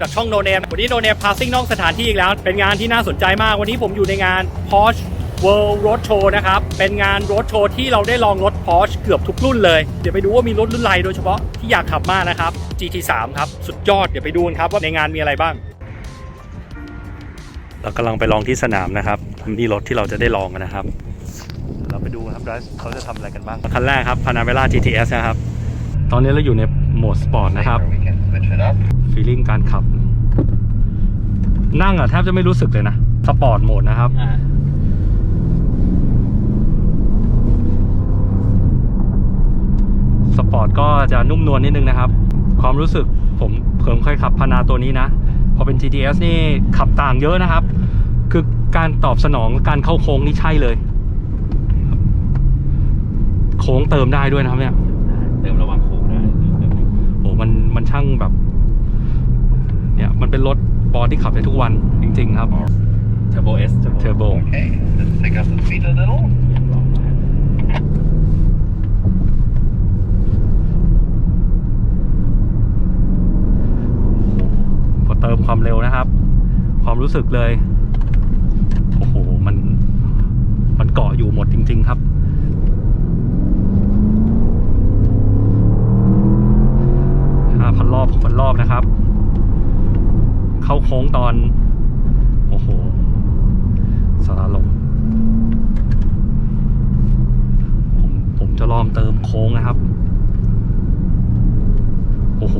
จากช่องโนเนมวันนี้โนเนมพาซิ่งนอกสถานที่อีกแล้ว เป็นงานที่น่าสนใจมาก วันนี้ผมอยู่ในงาน Porsche World Road Show นะครับ เป็นงานรถโชว์ที่เราได้ลองรถ Porsche เกือบทุกรุ่นเลย เดี๋ยวไปดูว่ามีรถรุ่นอะไรโดยเฉพาะที่อยากขับมากนะครับ GT3 ครับ สุดยอด เดี๋ยวไปดูกันครับว่าในงานมีอะไรบ้าง เรากำลังไปลองที่สนามนะครับนี่รถที่เราจะได้ลองกันนะครับ เราไปดูครับเขาจะทำอะไรกันบ้างคันแรกครับ Panamera GTS นะครับ ตอนนี้เราอยู่ในโหมดสปอร์ตนะครับ We can switch it up. ฟีลลิ่งการขับ นั่งอะแทบจะไม่รู้สึกเลยนะสปอร์ตโหมดนะครับสปอร์ตก็จะนุ่มนวลนิดนึงนะครับ ความรู้สึกผมเพิ่มค่อยขับพานาตัวนี้นะ พอเป็น GTS นี่ขับต่างเยอะนะครับ คือการตอบสนองการเข้าโค้งนี่ใช่เลย โค้งเติมได้ด้วยนะครับเนี่ย เติมระหว่างโค้งได้เติม โอ้มันมัน ช่างแบบ เนี่ยมันเป็นรถบอลที่ขับได้ทุกวันจริง ๆ ครับเทอร์โบเอสเทอร์โบ Okay, let's pick up the speed a little. พอเติมความเร็วนะครับ ความรู้สึกเลย โอ้โห มัน มันเกาะอยู่หมดจริง ๆ ครับ เข้าโค้งตอน โอ้โหสารลมผมผมจะลองเติมโค้งนะครับ โอ้โห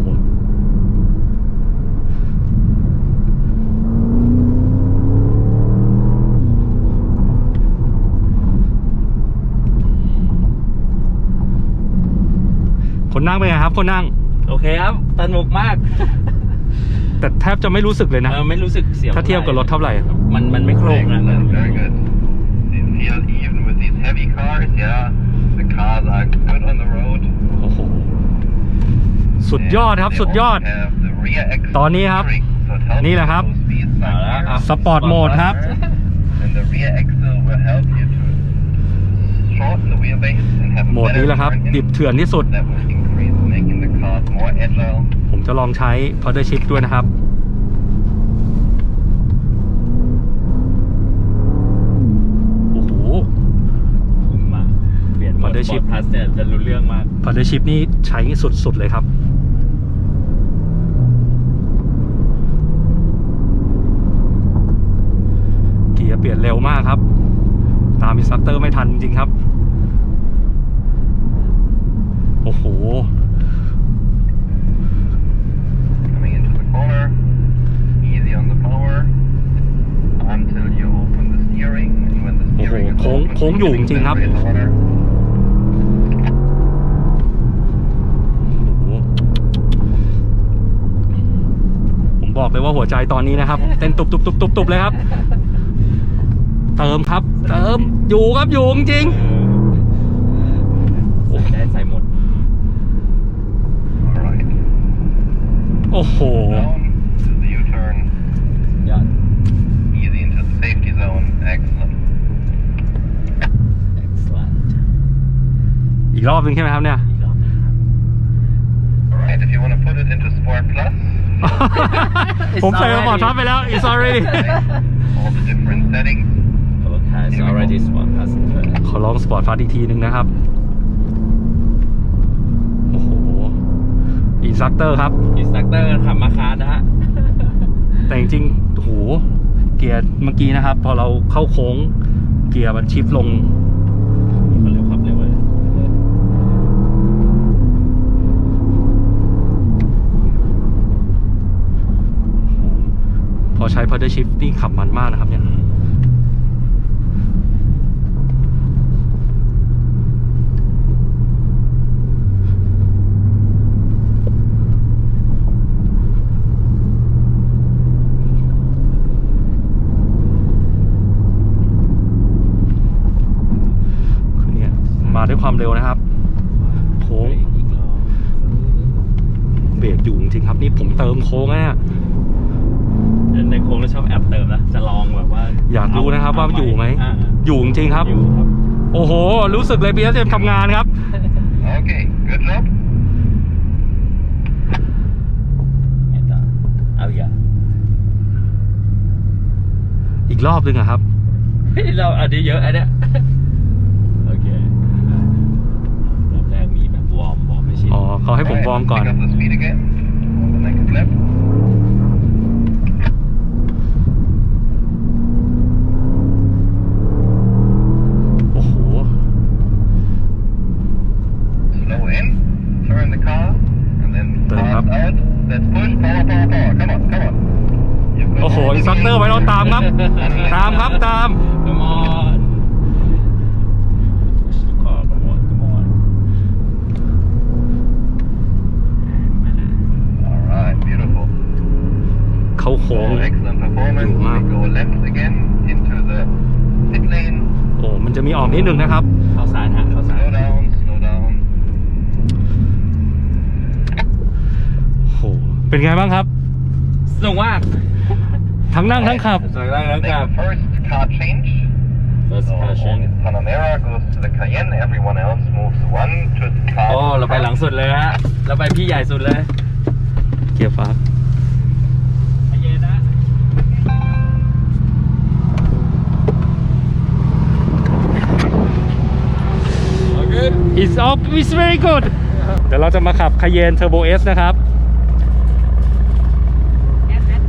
คนนั่งเป็นไงครับ คนนั่ง โอเคครับ สนุกมาก แต่แทบจะไม่รู้สึกเลยนะ เออไม่รู้สึกเสียวถ้าเทียบกับรถเท่าไหร่ มันมันไม่โครงนะ Excellent, very good. You feel even with these heavy cars, yeah, the cars are good on the road. โอ้โห สุดยอดครับ They สุดยอด also have the rear axle ตอนนี้ครับ steering, so it helps นี่แหละครับ you go speeds เอาละ like อะ here. สปอร์ตโหมดครับ And the rear axle will help you to shorten the wheelbase and have a โหมด better นี้แหละครับ turn in. ดิบเถื่อนที่สุด That will increase making the cars more agile. ผมจะลองใช้ powder shift ด้วยนะครับโอ้โหคุ้มมากเปลี่ยนโหมด Mothership สปอร์ตพลัสเนี่ยจะรู้เรื่องมาก powder shift นี่ใช้สุด ๆ เลยครับ เกียร์เปลี่ยนเร็วมากครับ ตามอินสตรัคเตอร์ไม่ทันจริงๆครับ โอ้โห Coming into the corner, easy on the power until you open the steering. And when the steering is โอ้โห open, โค้ง you อยู่ can จริงๆครับ accelerate harder. โอ้โหผมบอกเลยว่าหัวใจตอนนี้นะครับ เต้นตุบตุบตุบตุบตุบเลยครับ เติมครับ เติมอยู่ครับอยู่จริงใส่ได้ใส่หมด All right. ๆโอ้โห Down to the U-turn, ยอด easy into the safety zone. Excellent. excellent อีกรอบหนึงใช่ไหมครับเนี่ยอีกรอบหนึ่งครับ All right. If you want to put it into Sport Plus, ผมใส่มาบอร์ดทับไปแล้ว it's already all the different settings. okay it's already sport plus ขอลองสปอร์ตฟาสอีกทีหนึ่งนะครับ โอ้โหอินสตรัคเตอร์ครับ อินสตรัคเตอร์ขับมาคาร์นะฮะ แต่จริงๆโอ้โห เกียร์เมื่อกี้นะครับ พอเราเข้าโค้ง เกียร์มันชิฟลง ขับเร็วขับเร็วเลย พ อใช้ p อ d เดอร์ชิฟนี่ขับมันมากนะครับเนี่ยคือเนี่ยมาด้วยความเร็วนะครับโค้งเบรกอยู่จริงครับ นี่ผมเติมโค้งนะเนี่ย ในโค้งเราชอบแอบเติมนะจะลองแบบว่าอยากดูนะครับว่าอยู่ไหมอยู่จริงครับ โอ้โห รู้สึกเลยพี่เต็มทำงานครับโอเค good job เอาอย่าอีกรอบหนึ่งอะครับเราอันนี้เยอะอันเนี้ยโอเครอบแรกมีแบบวอร์มบอกไม่ชินอ๋อเขาให้ผมวอร์มก่อน Slow in, turn the car, and then Turn fast up. out. Let's push, power, power, power. Come on, come on. You've got โอ้โห all อิ the นสตรัคเตอร์ไว้เราตามครับ ตามครับตาม Come on Push the car Come on Come on All right, beautiful. เขาโค้ง So excellent performance. Wow. We go left again into the pit lane. โอ้มันจะมีออกนิดนึงนะครับ เข้าซ้ายนะฮะเข้าซ้าย Slow down, slow down. โอ้โห เป็นไงบ้างครับ สนุกมาก ทั้งนั่งทั้งขับสนุกมากแล้ว Make กับ the first car change. first So car change only Panamera goes to the Cayenne. Everyone else moves one to the car. โอ้ เราไปหลังสุดเลยฮะ เราไปพี่ใหญ่สุดเลยเกียร์ฟ้าเย็นนะโอเค It's up it's very good เดี๋ยวเราจะมาขับ Cayenne Turbo S นะครับ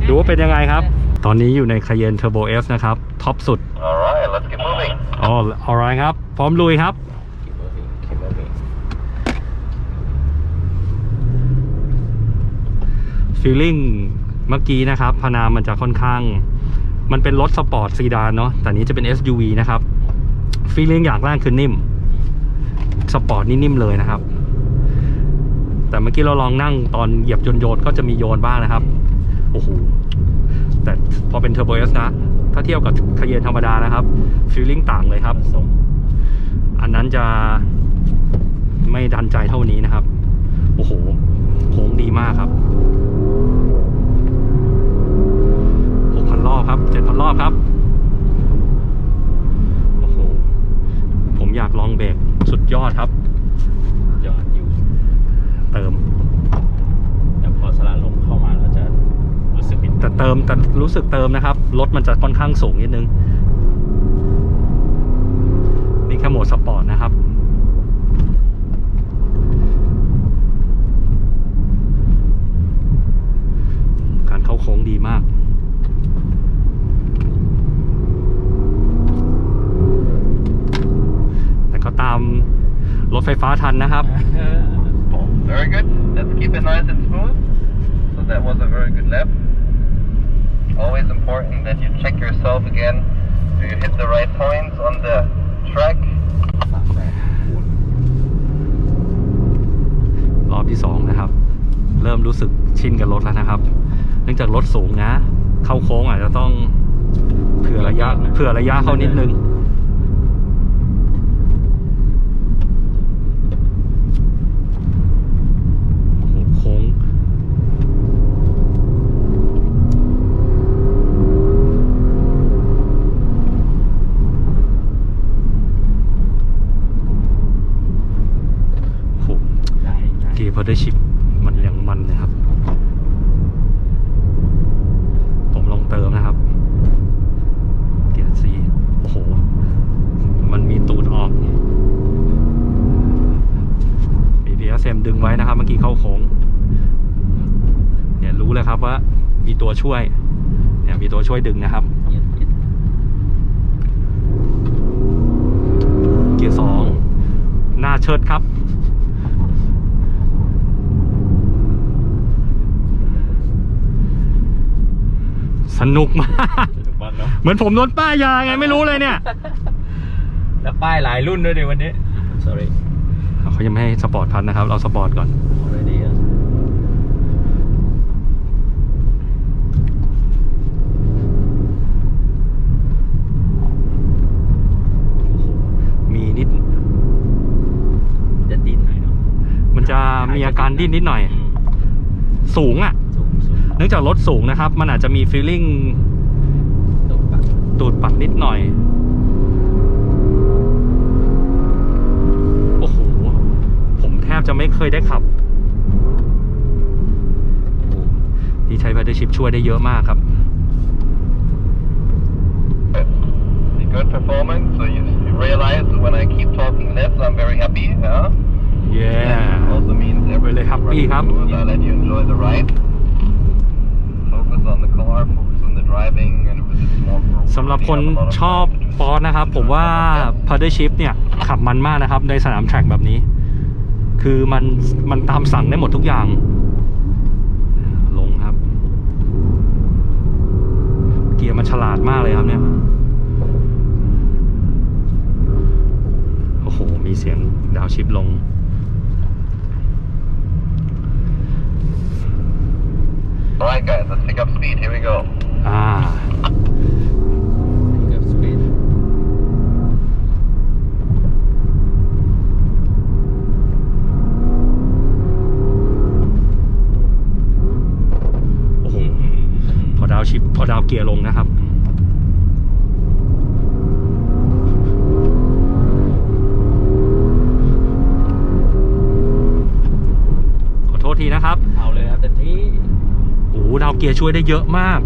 ดูว่าเป็นยังไงครับ ตอนนี้อยู่ใน Cayenne Turbo S นะครับ ท็อปสุด All right, let's get moving. อ๋อ alright ครับ พร้อมลุยครับ ฟีลลิ่งเมื่อกี้นะครับพานามมันจะค่อนข้าง มันเป็นรถสปอร์ตซีดานเนาะ แต่นี้จะเป็น SUV นะครับ ฟีลลิ่งอย่างแรกคือนิ่ม สปอร์ตนี่นิ่มเลยนะครับ แต่เมื่อกี้เราลองนั่งตอนเหยียบโยนโยนๆก็จะมีโยนบ้างนะครับ โอ้โหแต่พอเป็นเทอร์โบเอสนะ ถ้าเทียบกับคาเยนธรรมดานะครับฟีลลิ่งต่างเลยครับ อันนั้นจะไม่ดันใจเท่านี้นะครับ โอ้โหโค้งดีมากครับ6,000รอบครับ7,000รอบครับโอ้โหผมอยากลองเบรกสุดยอดครับยอดอยู่เติม แต่พอสละลงเข้ามาเราจะรู้สึกผิด แต่เติมแต่รู้สึกเติมนะครับรถมันจะค่อนข้างสูงนิดนึง นี่แค่โหมดสปอร์ตนะครับการเข้าโค้งดีมาก แต่ก็ตามรถไฟฟ้าทันนะครับ Very good. Let's keep it nice and smooth. So that was a very good lap. Always important that you check yourself again. Do you hit the right points on the track? รอบที่สองนะครับ เริ่มรู้สึกชินกับรถแล้วนะครับ เนื่องจากรถสูงนะ เข้าโค้งอาจจะต้องเผื่อระยะเผื่อระยะเข้านิดนึง โอ้โหโค้ง โอ้โห ได้ได้ เกียร์พอได้ชิปมันยังมันเลยครับ ผมลองเติมนะครับ เกียร์ซีโอ้โห มันมีตูดออก มี PSM ดึงไว้นะครับ เมื่อกี้เข้าโค้ง เนี่ยรู้เลยครับว่ามีตัวช่วย เนี่ยมีตัว ช่วยดึงนะครับเย็นเย็นเกียร์สองหน้าเชิดครับ สนุกมากทุกวันเนาะเหมือนผมโดนป้ายยาไงไม่รู้เลยเนี่ย แล้วป้ายหลายรุ่นด้วยในวันนี้ sorry เขายังไม่ให้สปอร์ตพันนะครับ เราสปอร์ตก่อน มีอาการดิ้นนิดหน่อย สูงอะ เนื่องจากรถสูงนะครับ มันอาจจะมีฟีลลิ่งตูดปัดนิดหน่อย โอ้โห ผมแทบจะไม่เคยได้ขับที่ใช้ p a d d l e ship ช่วยได้เยอะมากครับ good performance. So you, realize when I keep talking less, I'm very happy. Yeah. Yeah Also means everything Really happy, running huh? smooth. I let you enjoy the ride. Focus on the car, focus on the driving, and with the small group. สำหรับคน we have a lot of ชอบ time to ฟอร์นะครับ ผมว่า p a d d l e Shift เนี่ย ขับมันมากนะครับ ในสนามแทร็กแบบนี้ คือมันมันตามสั่งได้หมดทุกอย่างลงครับ เกียร์มันฉลาดมากเลยครับเนี่ย โอ้โห มีเสียงดาวชิปลง All right, guys, let's pick up speed. Here we go. อ่ากับสปีดโอ้โห พอดาวชิป พอดาวเกียร์ลงนะครับ ขอโทษทีนะครับ เอาเลยครับแต่ที่ โอ้โห ดาวเกียร์ช่วยได้เยอะมาก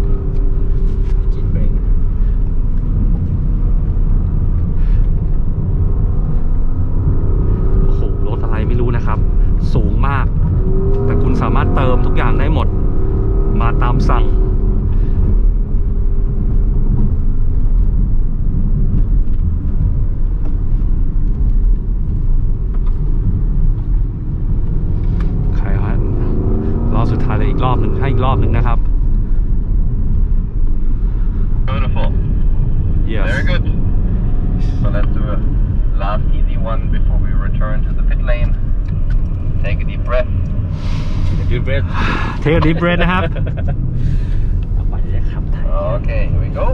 ยูเบรก take a deep breath นะครับ เอาไปจะขับไทย Okay, here we go.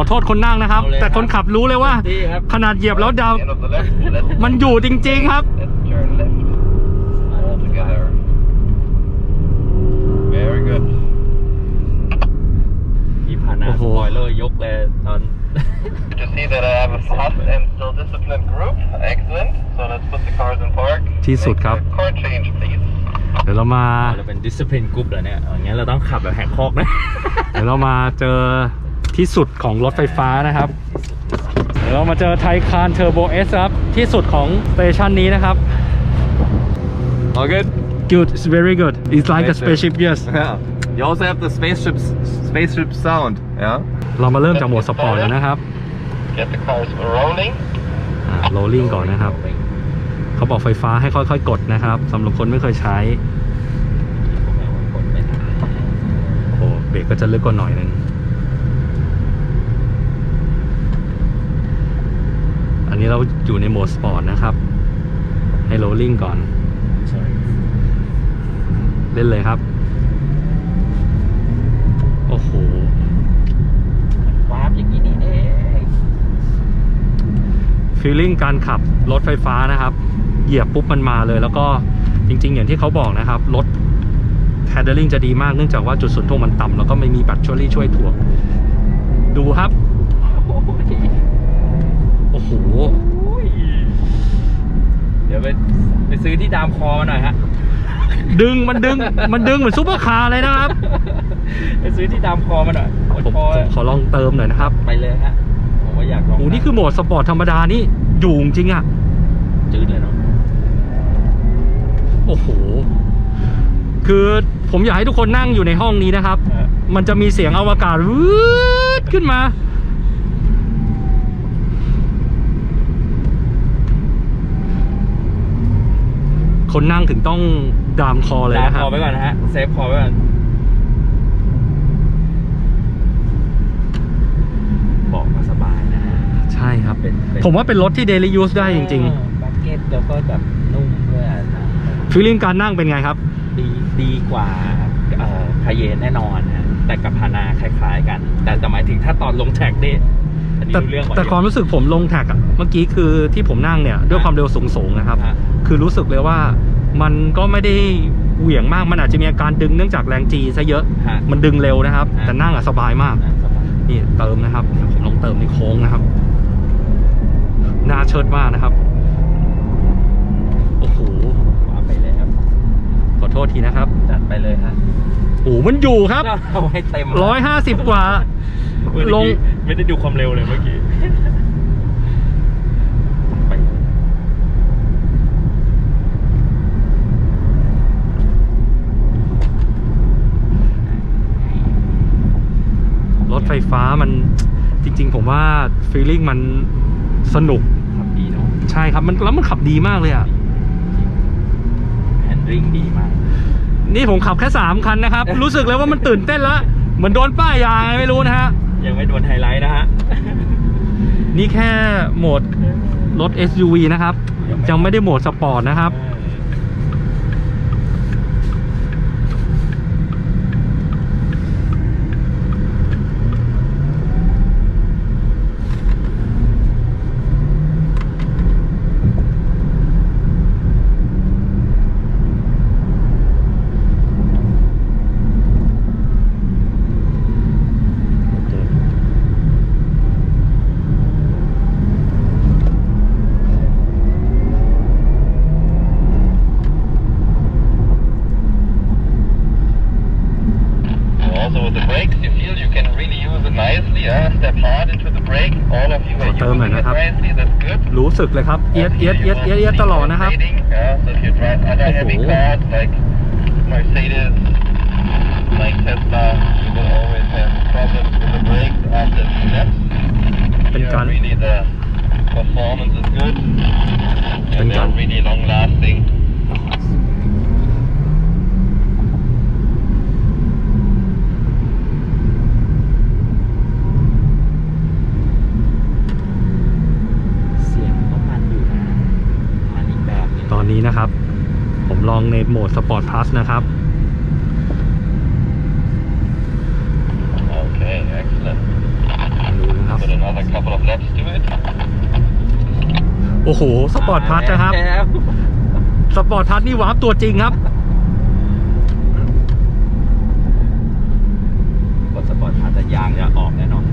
อขอโทษคนนั่งนะครับ เอาเลยแต่คนขับรู้เลยว่าที่ครับ ขนาดเหยียบแล้วดาว End of the left. Let's, มันอยู่จริง ๆครับ let's turn left. All together. Very good. ที่ผ่านหน้าโอ้สโห ปอยเลอร์ยกเลยตอน Good to see that I have a fast and still disciplined group. Excellent. So let's put the cars in park. ที่สุดครับ Make a Car change, please. เดี๋ยวเรามา เราเป็นดิส c พลินกรุ๊ปแล้วเนี่ยอย่างงั้นเราต้องขับแบบแหกคอกนะ เดี๋ยวเรามาเจอ ที่สุดของรถไฟฟ้านะครับ เดี๋ยวเรามาเจอไทคานเทอร์โบเอสครับ ที่สุดของสเตชันนี้นะครับ All good? good it's very good it's like a Nice, spaceship yes Yeah. You also have the spaceship spaceship sound. Yeah. เรามาเริ่มจากโหมดสปอร์ตแล้วนะครับ Get the cars rolling. อ่า rolling ก่อนนะครับ เขาบอกไฟฟ้าให้ค่อยๆ กดนะครับสำหรับคนไม่เคยใช้กดไม่ได้โอ้เบรกก็จะลึกกว่าหน่อยนึง นนี้เราอยู่ในโหมดสปอร์ตนะครับ ให้ rolling ก่อน เล่นเลยครับ โอ้โหวาร์ปอย่างนี้นี่เองฟีลลิ่งการขับรถไฟฟ้านะครับ เหยียบปุ๊บมันมาเลย แล้วก็จริง ๆ อย่างที่เขาบอกนะครับ รถแฮนด์ลิงจะดีมากเนื่องจากว่าจุดศูนย์ถ่วงมันต่ำแล้วก็ไม่มีแบตเตอรี่ช่วยถ่วงดูครับโอ้โหเดี๋ยวไปไปซื้อที่ดามคอมาหน่อยฮะ ดึงมันดึงมันดึงเหมือนซุปเปอร์คาร์เลยนะครับ ไปซื้อที่ดามคอมาหน่อยกดผมคอผมขอลองเติมหน่อยนะครับไปเลยฮะผมว่าอยากลองโอ้นี่คือโหมดสปอร์ตธรรมดานี่อยู่จริงๆอะจืดเลยเนาะโอ้โห คือผมอยากให้ทุกคนนั่งอยู่ในห้องนี้นะครับ เออมันจะมีเสียงอวกาศวืดขึ้นมา คนนั่งถึงต้องดามคอเลยดามนะคครับอไว้ก่อนนะฮะเซฟคอไว้ก่อนบอกมาสบายนะฮะใช่ครับเป็นเป็นผมว่าเป็นรถที่ daily use ได้จริงบักเก็ตแล้วก็แบบนุ่มด้วยอะนะๆฟีลลิ่งการนั่งเป็นไงครับ ดีดีกว่าเอ่อคาเยนแน่นอนฮะแต่กับพานาคล้าย ๆ กัน แต่แต่หมายถึงถ้าตอนลงแท็กนี่อันนี้นี่แต่รู้เรื่องกว่าแต่ความรู้สึกผมลงแท็กอะเมื่อกี้คือที่ผมนั่งเนี่ย ด้วยความเร็วสูงๆนะครับฮะ คือรู้สึกเลยว่ามันก็ไม่ได้เหวี่ยงมากมันอาจจะมีอาการดึงเนื่องจากแรงจีซะเยอะ ฮะ มันดึงเร็วนะครับ ฮะ แต่นั่งอะสบายมากอะสบายนี่เติมนะครับผมลองเติมในโค้งนะครับน่าเชิดมากนะครับ โอ้โหว่าไปแล้วขอโทษทีนะครับจัดไปเลยฮะโอ้โหมันอยู่ครับเอาให้เต็มร้อยห้าสิบกว่า เมื่อลงกี้ไม่ได้ดูความเร็วเลยเมื่อกี้ไป รถ ไฟฟ้ามันจริง ๆ ผมว่าฟีลลิ่งมันสนุกขับดีเนาะใช่ครับมันแล้วมันขับดีมากเลยอะแฮนดิ้งดีมาก นี่ผมขับแค่สามคันนะครับ รู้สึกเลยว่ามันตื่นเต้นแล้วเหมือนโดนป้ายยาไงไม่รู้นะฮะ ยังไม่โดนไฮไลท์นะฮะ นี่แค่โหมดรถ SUV นะครับ ยังไม่ได้โหมดสปอร์ตนะครับ Also with the brakes, you feel you can really use it nicely. Uh, step hard into the brake. All of you are ขอเติมหน่อย using it นะครับ nicely. That's good. รู้สึกเลยครับ เอียดเอียดเอียดเอียดเอียดตลอดนะครับ Yeah, so if you drive other heavy Oh. cars like Mercedes, like Tesla, you will always have problems with the brakes after the steps. เป็น Here, การ really the performance is good เป็น and การ they're really long lasting. เสียงก็มันอยู่นะมันอีกแบบหนึง ต อนนี้นะครับ ผมลองในโหมดสปอร์ตพลัสนะครับ Okay, excellent. ดูนะครับ Put another couple of laps to it. โอ้โห สปอร์ตพลัสนะครับแล้วสปอร์ตพลัสนี่วาร์ปตัวจริงครับ กดสปอร์ตพาร์ทแต่ยางจะออกแน่นอน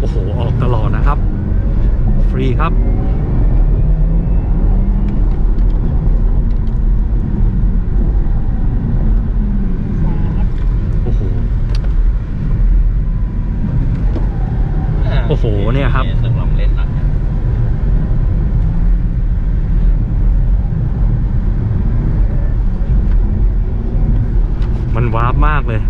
โอ้โห ออกตลอดนะครับ ฟรีครับ โอ้โห โอ้โหเนี่ยครับต้องลองเล่นหน่อยครับมันวาร์ปมากเลย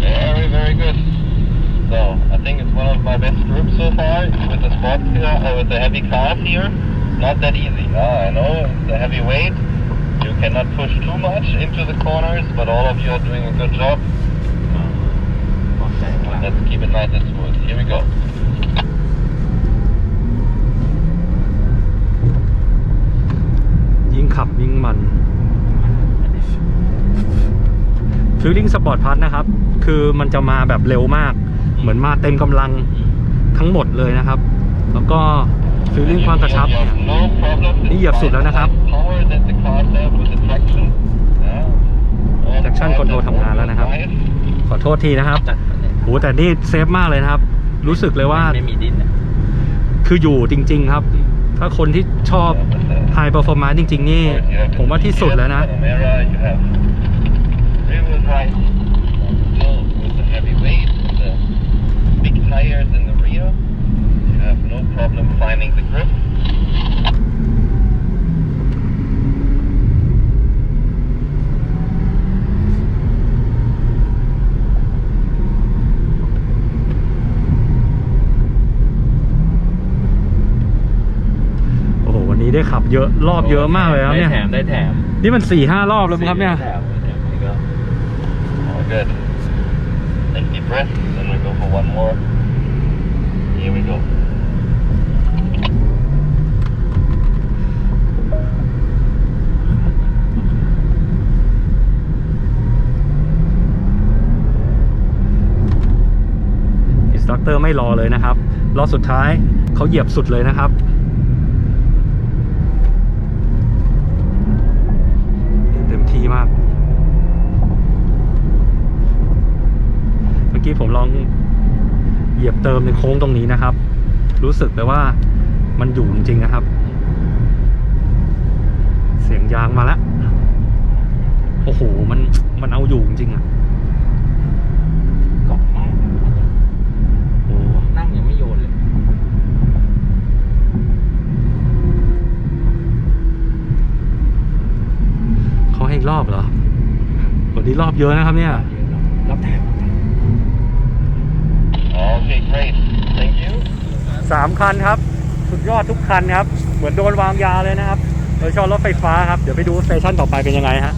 Very, very good. So I think it's one of my best groups so far with the sports car, uh, with the heavy cars here. Not that easy. Uh, I know it's a heavy weight. You cannot push too much into the corners, but all of you are doing a good job. Let's keep it nice and smooth. Here we go. ยิ่งขับยิ่งมัน ฟิลลิ่งสปอร์ตพัทนะครับ คือมันจะมาแบบเร็วมาก เหมือนมาเต็มกำลังทั้งหมดเลยนะครับ แล้วก็ ฟิลลิ่งความกระชับนี่เหยียบสุดแล้วนะครับ Power that the cars have with the traction. Yeah. All the Traction cars control have ทำงานแล้วนะครับ ขอโทษทีนะครับโหแต่นี่เซฟมากเลยนะครับ รู้สึกเลยว่าไม่มีดินคืออยู่จริง ๆ ครับ ถ้าคนที่ชอบ High Performance จริง ๆ นี่ ผมว่าที่สุดแล้วนะ problem finding the grip. โอ้โหวันนี้ได้ขับเยอะรอบเยอะมากเลยครับเนี่ย ได้แถม ได้แถมนี่มันสี่ห้ารอบแล้วมั้งครับเนี่ย ได้แถมได้แถมนี่ก็ Oh, good. Take deep breath, then we go for one more. we go ลัคเตอร์ไม่รอเลยนะครับรอบสุดท้ายเขาเหยียบสุดเลยนะครับเต็มที่มาก เมื่อกี้ผมลองเหยียบเติมในโค้งตรงนี้นะครับ รู้สึกเลยว่ามันอยู่จริงๆนะครับ เสียงยางมาแล้วโอ้โหมันมันเอาอยู่จริงๆอะ เกาะมาก โอ้ นั่งยังไม่โยนเลย เขาให้อีก รอบเหรอวันนี้รอบเยอะนะครับเนี่ย รับแถม Okay, great. Thank you. สามคันครับ สุดยอดทุกคันครับ เหมือนโดนวางยาเลยนะครับ โดยเฉพาะรถไฟฟ้าครับ เดี๋ยวไปดูสเตชันต่อไปเป็นยังไงฮะ